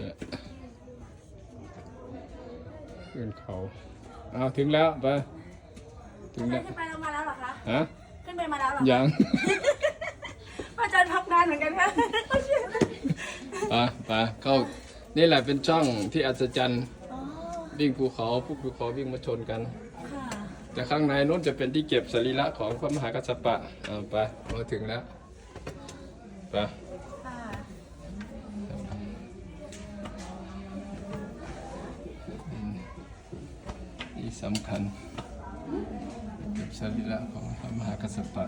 จะขึ้นเขาเอาถึงแล้วไปถึงแล้วขึ้นไปแล้วมาแล้วเหรอคะฮะขึ้นไปมาแล้วเหรอยังอาจารย์พักนานเหมือนกันค่ะไปไปเข้านี่แหละเป็นช่องที่อัศจรรย์อ๋อวิ่งภูเขาผู้ภูเขาวิ่งมาชนกันค่ะแต่ข้างในนู้นจะเป็นที่เก็บสรีระของพระมหากัสสปะเอาไปมาถึงแล้วไป สำคัญก็บสรีระของพระมหากัสสปะ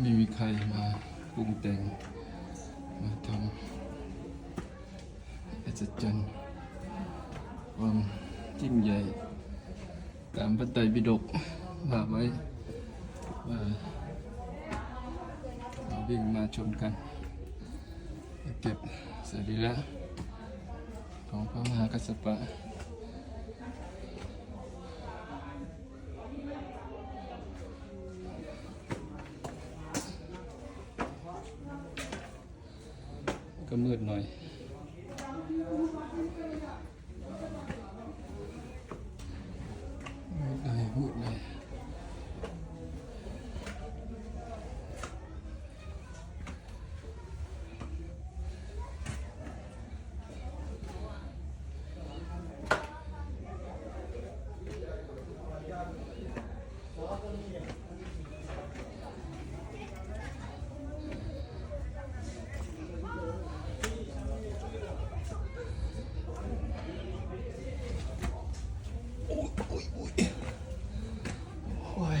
ไม่มีใครมาปรุงแต่ง มาทำอัศจรรย์ความยิ่งใหญ่ตามพระไตรปิฎกว่าไว้ว่า วิ่งมาชนกัน เก็บสรีระของพระมหากัสสปะก็มืดหน่อยมืดเลยมืดเลยโอ้ย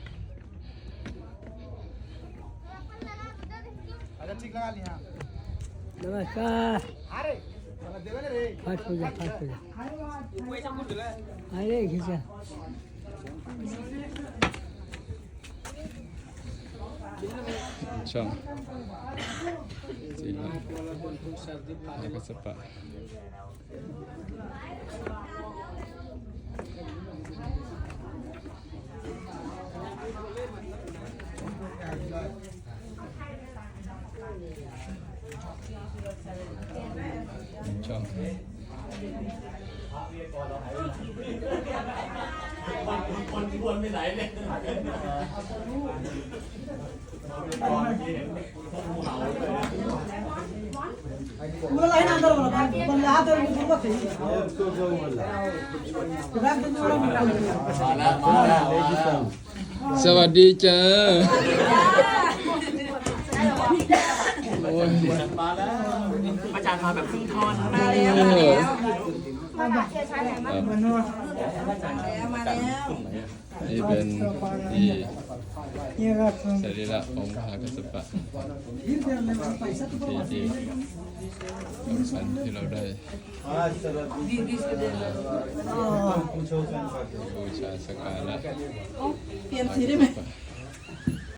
ดก็มาถึงยอดเขากระลูกป่า नमस्कार फास्ट हो जा फास्ट हो जा अरे खींचा ช่องสีเหลืองแล้วก็สปะช่อง मला आहे ना अंदर मला पण आत तुम्ही बघ ग्राम तुम्हाला สวัสดีจ้า มาแล้วอาจารย์มาแบบครึ่งทอนมาแล้วมาแล้วมาแล้วชียร์าไหนมามาแล้วมาแล้วนี่เป็นที่สรีระของพระกัสปะที่ที่สำคัญที่เราได้บูชาสการะเปลี่ยนสีได้ไหม